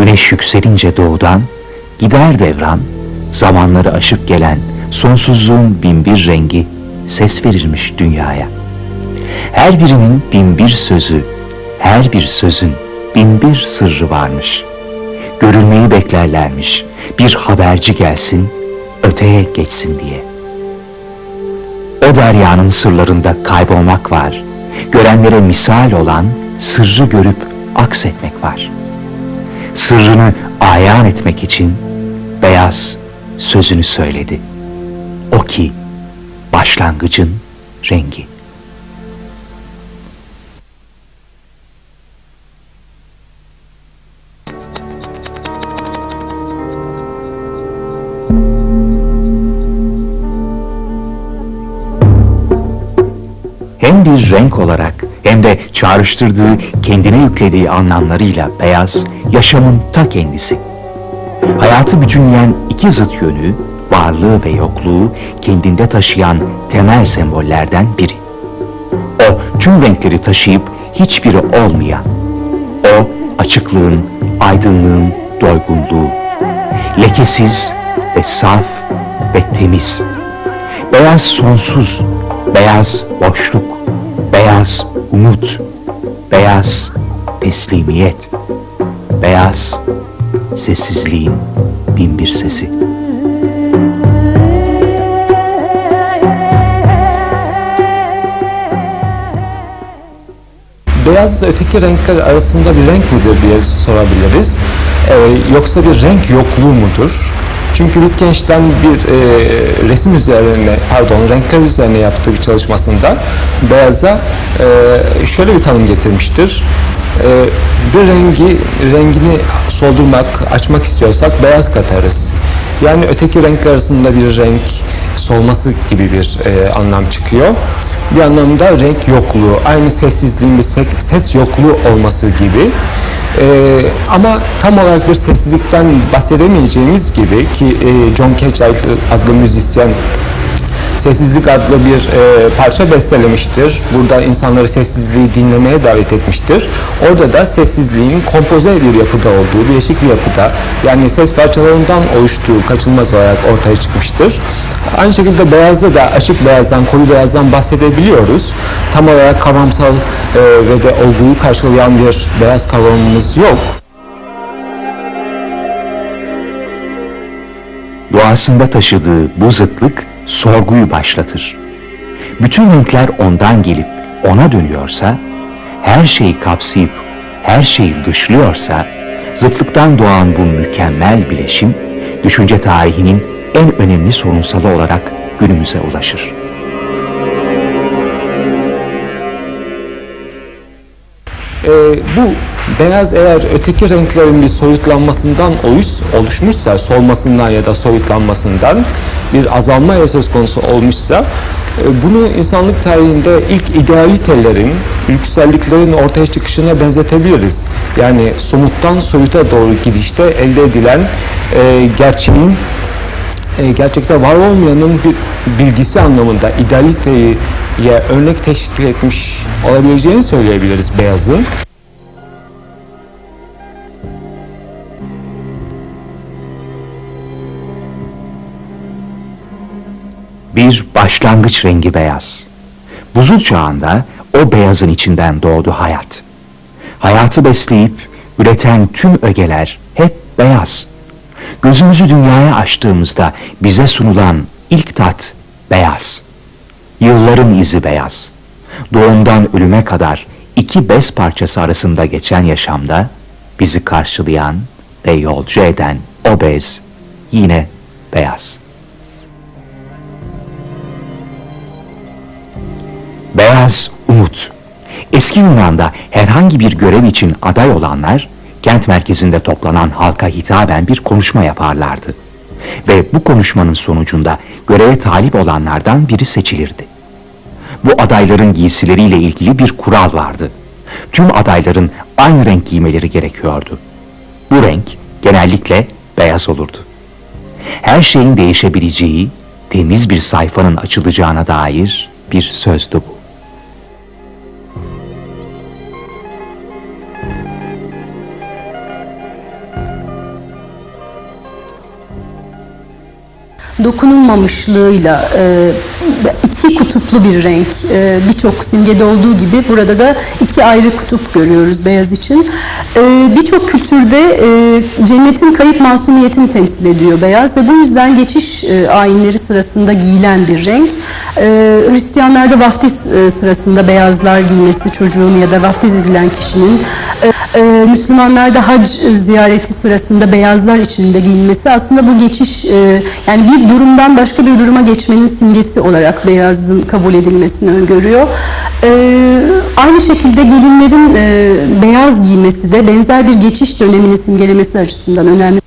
Güneş yükselince doğudan gider devran zamanları aşıp gelen sonsuzluğun binbir rengi ses verirmiş dünyaya. Her birinin binbir sözü, her bir sözün binbir sırrı varmış. Görülmeyi beklerlermiş bir haberci gelsin, öteye geçsin diye. O deryanın sırlarında kaybolmak var. Görenlere misal olan sırrı görüp aksetmek var. Sırrını ayan etmek için beyaz sözünü söyledi. O ki başlangıcın rengi. Çağrıştırdığı kendine yüklediği anlamlarıyla beyaz yaşamın ta kendisi. Hayatı bütünleyen iki zıt yönü, varlığı ve yokluğu kendinde taşıyan temel sembollerden biri. O tüm renkleri taşıyıp hiçbiri olmayan. O açıklığın, aydınlığın doygunluğu. Lekesiz ve saf ve temiz. Beyaz sonsuz, beyaz boşluk, beyaz umut, beyaz teslimiyet, beyaz sessizliğin bin bir sesi. Beyaz öteki renkler arasında bir renk midir diye sorabiliriz. Ee, yoksa bir renk yokluğu mudur? Çünkü Wittgenstein bir e, resim üzerine, pardon renkler üzerine yaptığı bir çalışmasında beyaza e, şöyle bir tanım getirmiştir. E, bir rengi, rengini soldurmak, açmak istiyorsak beyaz katarız. Yani öteki renkler arasında bir renk solması gibi bir e, anlam çıkıyor bir anlamda renk yokluğu, aynı sessizliğin bir se- ses yokluğu olması gibi. Ee, ama tam olarak bir sessizlikten bahsedemeyeceğimiz gibi ki e, John Cage adlı, adlı müzisyen Sessizlik adlı bir e, parça bestelemiştir. Burada insanları sessizliği dinlemeye davet etmiştir. Orada da sessizliğin kompoze bir yapıda olduğu, bileşik bir yapıda yani ses parçalarından oluştuğu kaçınılmaz olarak ortaya çıkmıştır. Aynı şekilde beyazda da açık beyazdan, koyu beyazdan bahsedebiliyoruz. Tam olarak kavramsal e, ve de olguyu karşılayan bir beyaz kavramımız yok. Doğasında taşıdığı bu zıtlık sorguyu başlatır. Bütün renkler ondan gelip ona dönüyorsa, her şeyi kapsayıp her şeyi dışlıyorsa, zıtlıktan doğan bu mükemmel bileşim, düşünce tarihinin en önemli sorunsalı olarak günümüze ulaşır. Ee, bu beyaz eğer öteki renklerin bir soyutlanmasından oluş, oluşmuşsa, solmasından ya da soyutlanmasından bir azalma söz konusu olmuşsa, e, bunu insanlık tarihinde ilk idealitelerin, yükselliklerin ortaya çıkışına benzetebiliriz. Yani somuttan soyuta doğru gidişte elde edilen e, gerçeğin e, gerçekte var olmayanın bir bilgisi anlamında idealiteye örnek teşkil etmiş olabileceğini söyleyebiliriz beyazın. Bir başlangıç rengi beyaz. Buzul çağında o beyazın içinden doğdu hayat. Hayatı besleyip üreten tüm ögeler hep beyaz. Gözümüzü dünyaya açtığımızda bize sunulan ilk tat beyaz. Yılların izi beyaz. Doğumdan ölüme kadar iki bez parçası arasında geçen yaşamda bizi karşılayan ve yolcu eden o bez yine beyaz. Beyaz umut. Eski Yunan'da herhangi bir görev için aday olanlar kent merkezinde toplanan halka hitaben bir konuşma yaparlardı. Ve bu konuşmanın sonucunda göreve talip olanlardan biri seçilirdi. Bu adayların giysileriyle ilgili bir kural vardı. Tüm adayların aynı renk giymeleri gerekiyordu. Bu renk genellikle beyaz olurdu. Her şeyin değişebileceği, temiz bir sayfanın açılacağına dair bir sözdü bu. Dokunulmamışlığıyla e, iki kutuplu bir renk. E, Birçok simgede olduğu gibi burada da iki ayrı kutup görüyoruz beyaz için. E, Birçok kültürde e, cennetin kayıp masumiyetini temsil ediyor beyaz ve bu yüzden geçiş e, ayinleri sırasında giyilen bir renk. E, Hristiyanlarda vaftiz e, sırasında beyazlar giymesi çocuğun ya da vaftiz edilen kişinin Müslümanlarda hac ziyareti sırasında beyazlar içinde giyilmesi aslında bu geçiş yani bir durumdan başka bir duruma geçmenin simgesi olarak beyazın kabul edilmesini öngörüyor. E, aynı şekilde gelinlerin beyaz giymesi de benzer bir geçiş dönemini simgelemesi açısından önemli.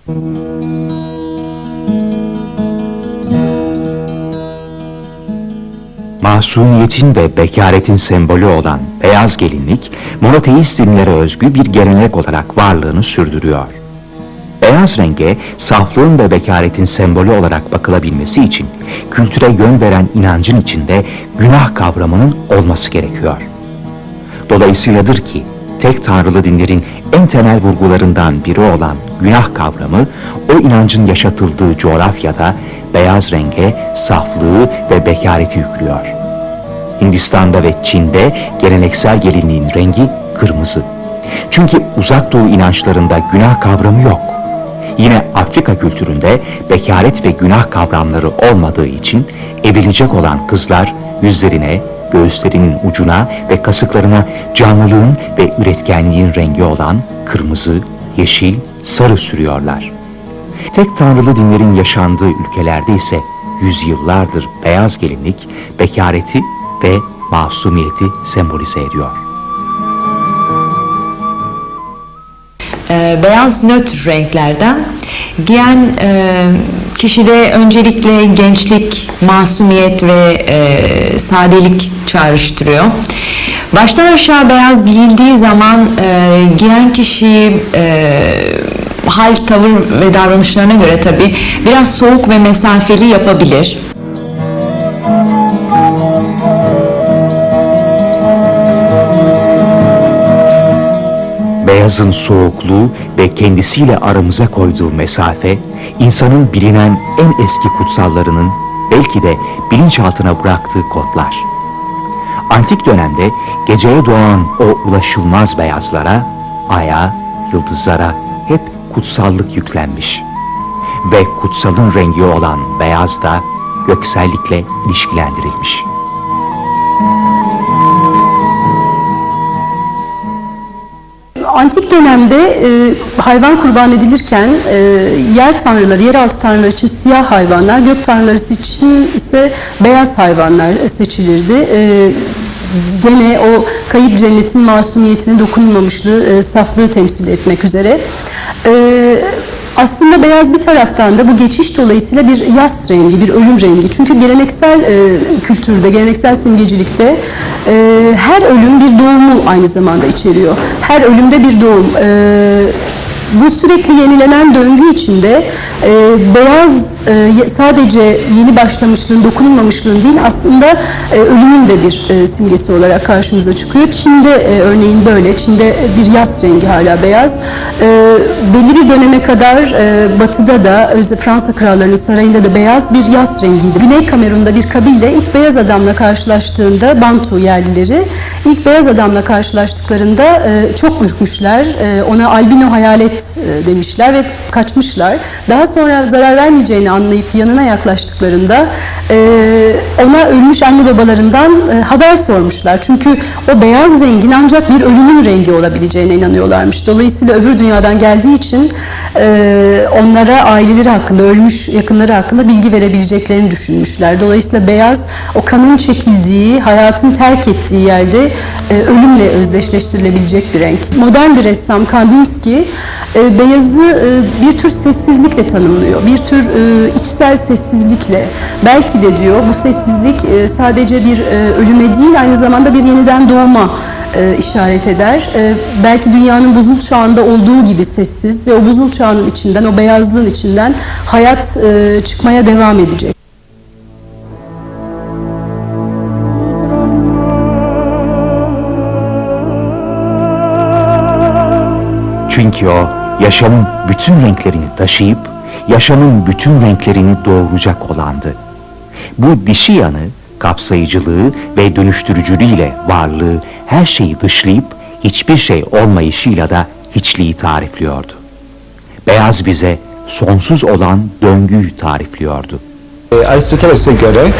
Masumiyetin ve bekaretin sembolü olan beyaz gelinlik, monoteist dinlere özgü bir gelenek olarak varlığını sürdürüyor. Beyaz renge saflığın ve bekaretin sembolü olarak bakılabilmesi için kültüre yön veren inancın içinde günah kavramının olması gerekiyor. Dolayısıyladır ki tek tanrılı dinlerin en temel vurgularından biri olan günah kavramı o inancın yaşatıldığı coğrafyada beyaz renge saflığı ve bekareti yüklüyor. Hindistan'da ve Çin'de geleneksel gelinliğin rengi kırmızı. Çünkü uzak doğu inançlarında günah kavramı yok. Yine Afrika kültüründe bekaret ve günah kavramları olmadığı için evlenecek olan kızlar yüzlerine, göğüslerinin ucuna ve kasıklarına canlılığın ve üretkenliğin rengi olan kırmızı, yeşil, sarı sürüyorlar. Tek tanrılı dinlerin yaşandığı ülkelerde ise yüzyıllardır beyaz gelinlik bekareti ve masumiyeti sembolize ediyor. e, beyaz nötr renklerden giyen e, kişide öncelikle gençlik, masumiyet ve e, sadelik çağrıştırıyor. Baştan aşağı beyaz giyildiği zaman e, giyen kişi e, hal, tavır ve davranışlarına göre tabii biraz soğuk ve mesafeli yapabilir. Beyazın soğukluğu ve kendisiyle aramıza koyduğu mesafe, insanın bilinen en eski kutsallarının belki de bilinçaltına bıraktığı kodlar. Antik dönemde geceye doğan o ulaşılmaz beyazlara, aya, yıldızlara hep kutsallık yüklenmiş. Ve kutsalın rengi olan beyaz da göksellikle ilişkilendirilmiş. Antik dönemde e, hayvan kurban edilirken e, yer tanrıları, yeraltı tanrıları için siyah hayvanlar, gök tanrıları için ise beyaz hayvanlar seçilirdi. E, gene o kayıp cennetin masumiyetine dokunulmamışlığı, e, saflığı temsil etmek üzere. E, aslında beyaz bir taraftan da bu geçiş dolayısıyla bir yas rengi, bir ölüm rengi. Çünkü geleneksel e, kültürde, geleneksel simgecilikte e, her ölüm bir doğumu aynı zamanda içeriyor. Her ölümde bir doğum. E, bu sürekli yenilenen döngü içinde e, beyaz e, sadece yeni başlamışlığın, dokunulmamışlığın değil aslında e, ölümün de bir e, simgesi olarak karşımıza çıkıyor. Çin'de e, örneğin böyle, Çin'de bir yas rengi hala beyaz. E, belli bir döneme kadar e, batıda da, özellikle Fransa krallarının sarayında da beyaz bir yas rengiydi. Güney Kamerun'da bir kabile ilk beyaz adamla karşılaştığında, Bantu yerlileri, ilk beyaz adamla karşılaştıklarında e, çok ürkmüşler. E, ona albino hayalet e, demişler ve kaçmışlar. Daha sonra zarar vermeyeceğini anlayıp yanına yaklaştıklarında e, ona ölmüş anne babalarından e, haber sormuşlar. Çünkü o beyaz rengin ancak bir ölümün rengi olabileceğine inanıyorlarmış. Dolayısıyla öbür dünyadan geldiği için e, onlara aileleri hakkında, ölmüş yakınları hakkında bilgi verebileceklerini düşünmüşler. Dolayısıyla beyaz o kanın çekildiği, hayatın terk ettiği yerde e, ölümle özdeşleştirilebilecek bir renk. Modern bir ressam Kandinsky e, beyazı e, bir tür sessizlikle tanımlıyor. Bir tür e, içsel sessizlikle. Belki de diyor bu sessizlik e, sadece bir e, ölüme değil aynı zamanda bir yeniden doğuma e, işaret eder. E, belki dünyanın buzul çağında olduğu gibi sessiz ve o buzul çağının içinden, o beyazlığın içinden hayat e, çıkmaya devam edecek. Çünkü o yaşamın bütün renklerini taşıyıp yaşamın bütün renklerini doğuracak olandı. Bu dişi yanı, kapsayıcılığı ve dönüştürücülüğüyle varlığı her şeyi dışlayıp hiçbir şey olmayışıyla da hiçliği tarifliyordu. Beyaz bize sonsuz olan döngüyü tarifliyordu. E, Aristoteles'e göre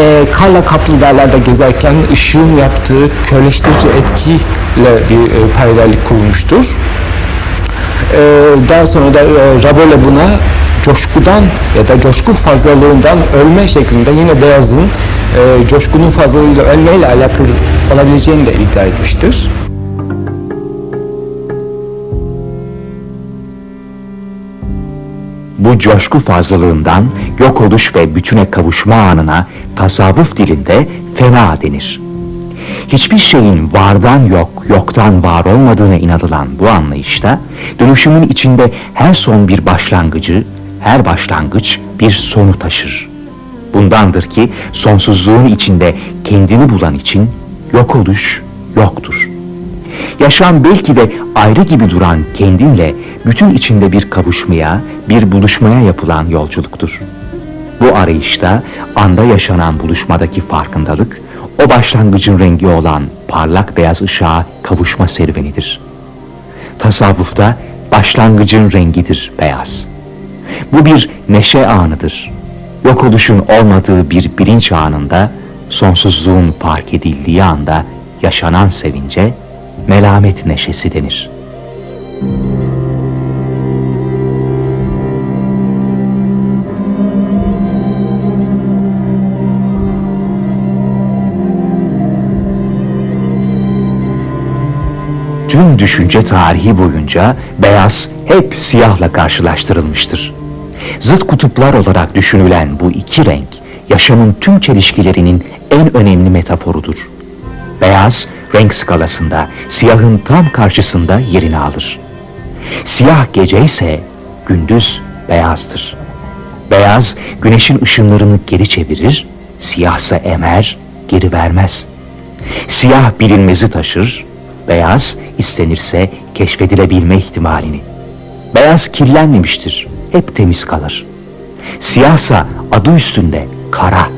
e, karla kaplı dağlarda gezerken ışığın yaptığı körleştirici etkiyle bir e, paralellik kurmuştur. E, daha sonra da e, Rabelais buna coşkudan ya da coşku fazlalığından ölme şeklinde yine beyazın e, coşkunun fazlalığıyla ölmeyle alakalı olabileceğini de iddia etmiştir. Bu coşku fazlalığından yok oluş ve bütüne kavuşma anına tasavvuf dilinde fena denir. Hiçbir şeyin vardan yok, yoktan var olmadığına inanılan bu anlayışta dönüşümün içinde her son bir başlangıcı, her başlangıç bir sonu taşır. Bundandır ki sonsuzluğun içinde kendini bulan için yok oluş yoktur. Yaşam belki de ayrı gibi duran kendinle bütün içinde bir kavuşmaya, bir buluşmaya yapılan yolculuktur. Bu arayışta anda yaşanan buluşmadaki farkındalık, o başlangıcın rengi olan parlak beyaz ışığa kavuşma serüvenidir. Tasavvufta başlangıcın rengidir beyaz. Bu bir neşe anıdır. Yok oluşun olmadığı bir bilinç anında, sonsuzluğun fark edildiği anda yaşanan sevince melamet neşesi denir. Tüm düşünce tarihi boyunca beyaz hep siyahla karşılaştırılmıştır. Zıt kutuplar olarak düşünülen bu iki renk, yaşamın tüm çelişkilerinin en önemli metaforudur. Beyaz, renk skalasında siyahın tam karşısında yerini alır. Siyah gece ise gündüz beyazdır. Beyaz, güneşin ışınlarını geri çevirir, siyahsa emer, geri vermez. Siyah bilinmezi taşır, beyaz istenirse keşfedilebilme ihtimalini. Beyaz kirlenmemiştir, hep temiz kalır. Siyahsa adı üstünde kara.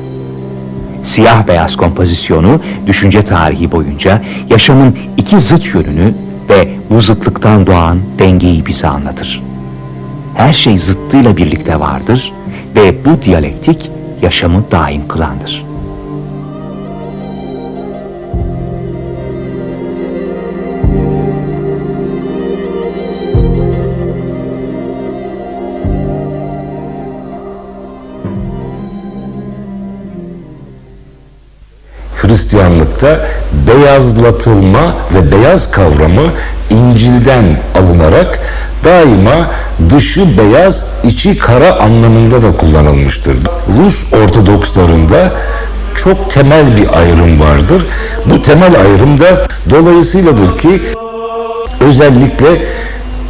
Siyah beyaz kompozisyonu düşünce tarihi boyunca yaşamın iki zıt yönünü ve bu zıtlıktan doğan dengeyi bize anlatır. Her şey zıttıyla birlikte vardır ve bu diyalektik yaşamı daim kılandır. Hristiyanlıkta beyazlatılma ve beyaz kavramı İncil'den alınarak daima dışı beyaz, içi kara anlamında da kullanılmıştır. Rus Ortodokslarında çok temel bir ayrım vardır. Bu temel ayrım da dolayısıyladır ki özellikle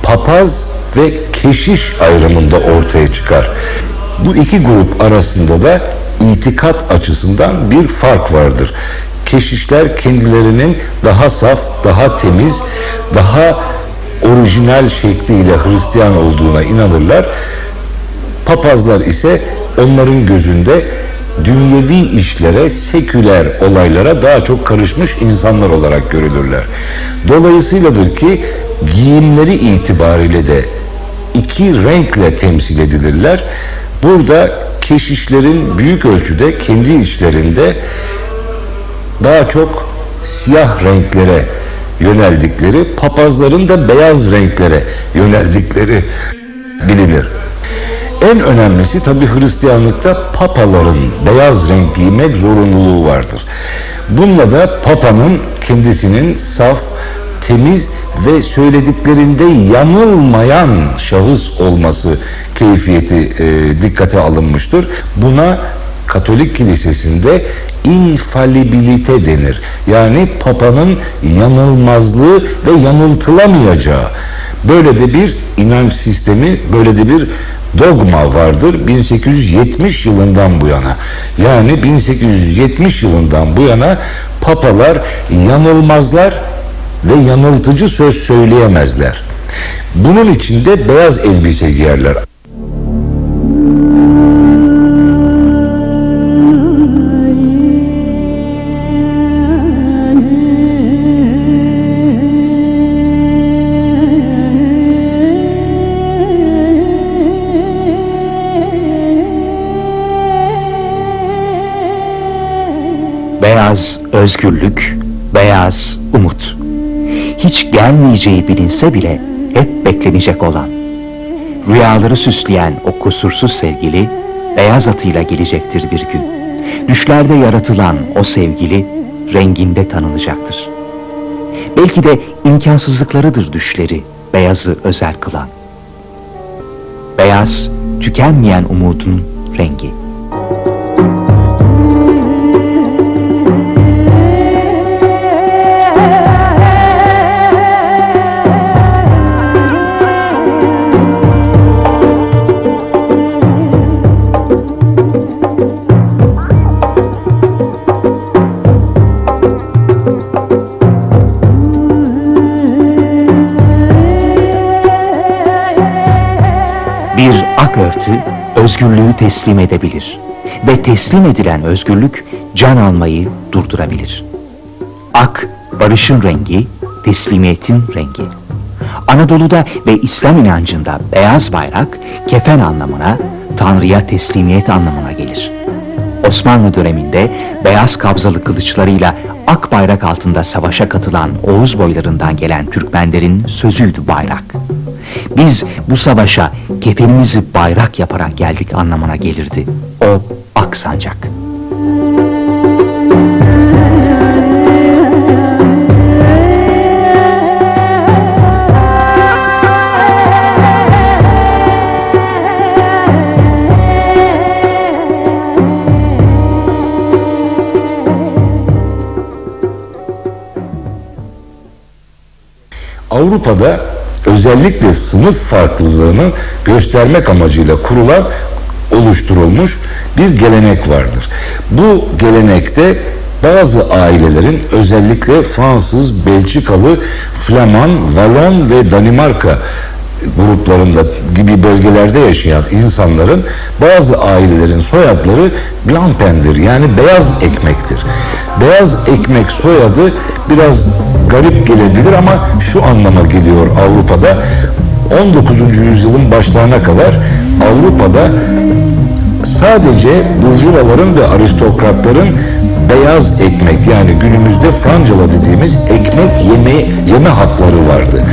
papaz ve keşiş ayrımında ortaya çıkar. Bu iki grup arasında da itikat açısından bir fark vardır. Keşişler kendilerinin daha saf, daha temiz, daha orijinal şekliyle Hristiyan olduğuna inanırlar. Papazlar ise onların gözünde dünyevi işlere, seküler olaylara daha çok karışmış insanlar olarak görülürler. Dolayısıyladır ki giyimleri itibariyle de iki renkle temsil edilirler. Burada keşişlerin büyük ölçüde kendi içlerinde daha çok siyah renklere yöneldikleri, papazların da beyaz renklere yöneldikleri bilinir. En önemlisi tabi Hristiyanlıkta papaların beyaz renk giymek zorunluluğu vardır. Bununla da papanın kendisinin saf, temiz ve söylediklerinde yanılmayan şahıs olması keyfiyeti e, dikkate alınmıştır. Buna Katolik Kilisesi'nde infalibilite denir. Yani papanın yanılmazlığı ve yanıltılamayacağı. Böyle de bir inanç sistemi, böyle de bir dogma vardır 1870 yılından bu yana. Yani 1870 yılından bu yana papalar yanılmazlar ve yanıltıcı söz söyleyemezler. Bunun için de beyaz elbise giyerler. Beyaz özgürlük, beyaz umut. Hiç gelmeyeceği bilinse bile hep beklenecek olan. Rüyaları süsleyen o kusursuz sevgili beyaz atıyla gelecektir bir gün. Düşlerde yaratılan o sevgili renginde tanınacaktır. Belki de imkansızlıklarıdır düşleri beyazı özel kılan. Beyaz, tükenmeyen umudun rengi. Özgürlüğü teslim edebilir ve teslim edilen özgürlük can almayı durdurabilir. Ak barışın rengi, teslimiyetin rengi. Anadolu'da ve İslam inancında beyaz bayrak kefen anlamına, Tanrı'ya teslimiyet anlamına gelir. Osmanlı döneminde beyaz kabzalı kılıçlarıyla ak bayrak altında savaşa katılan Oğuz boylarından gelen Türkmenlerin sözüydü bayrak. Biz bu savaşa kefenimizi bayrak yaparak geldik anlamına gelirdi. O ak sancak. Avrupa'da özellikle sınıf farklılığını göstermek amacıyla kurulan oluşturulmuş bir gelenek vardır. Bu gelenekte bazı ailelerin özellikle Fransız, Belçikalı, Flaman, Valon ve Danimarka gruplarında gibi bölgelerde yaşayan insanların bazı ailelerin soyadları Blanpen'dir yani beyaz ekmektir. Beyaz ekmek soyadı biraz garip gelebilir ama şu anlama geliyor Avrupa'da 19. yüzyılın başlarına kadar Avrupa'da sadece burjuvaların ve aristokratların beyaz ekmek yani günümüzde francala dediğimiz ekmek yeme, yeme hakları vardı.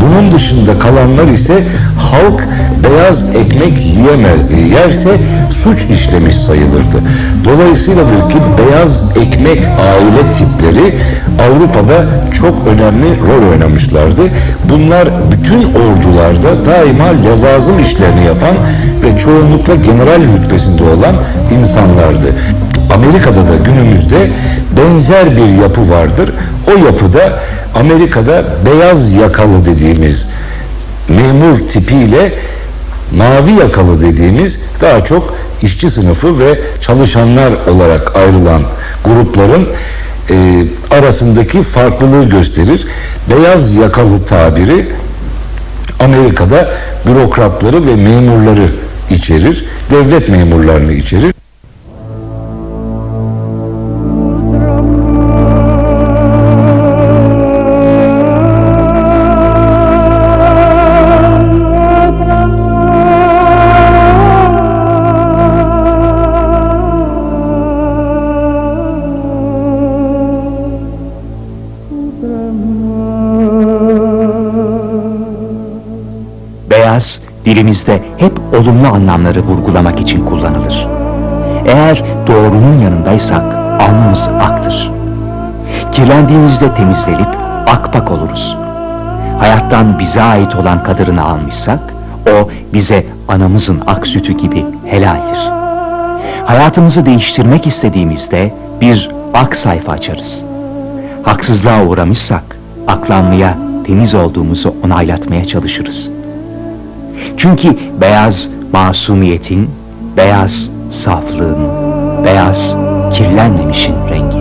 Bunun dışında kalanlar ise halk beyaz ekmek yiyemezdi. Yerse suç işlemiş sayılırdı. Dolayısıyladır ki beyaz ekmek aile tipleri Avrupa'da çok önemli rol oynamışlardı. Bunlar bütün ordularda daima levazım işlerini yapan ve çoğunlukla general rütbesinde olan insanlardı. Amerika'da da günümüzde benzer bir yapı vardır. O yapıda Amerika'da beyaz yakalı dediğimiz memur tipiyle mavi yakalı dediğimiz daha çok işçi sınıfı ve çalışanlar olarak ayrılan grupların e, arasındaki farklılığı gösterir. Beyaz yakalı tabiri Amerika'da bürokratları ve memurları içerir, devlet memurlarını içerir. Dilimizde hep olumlu anlamları vurgulamak için kullanılır. Eğer doğrunun yanındaysak alnımız aktır. Kirlendiğimizde temizlenip akpak oluruz. Hayattan bize ait olan kadarını almışsak o bize anamızın ak sütü gibi helaldir. Hayatımızı değiştirmek istediğimizde bir ak sayfa açarız. Haksızlığa uğramışsak aklanmaya, temiz olduğumuzu onaylatmaya çalışırız. Çünkü beyaz masumiyetin, beyaz saflığın, beyaz kirlenmemişin rengi.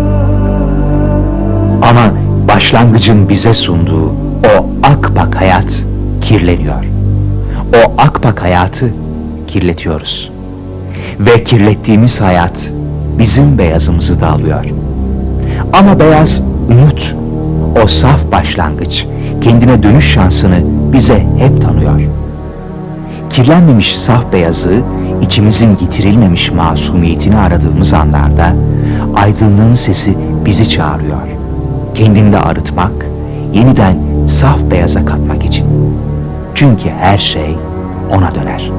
Ama başlangıcın bize sunduğu o akpak hayat kirleniyor. O akpak hayatı kirletiyoruz. Ve kirlettiğimiz hayat bizim beyazımızı da alıyor. Ama beyaz umut, o saf başlangıç, kendine dönüş şansını bize hep tanıyor. Kirlenmemiş saf beyazı, içimizin yitirilmemiş masumiyetini aradığımız anlarda aydınlığın sesi bizi çağırıyor. Kendinde arıtmak, yeniden saf beyaza katmak için. Çünkü her şey ona döner.''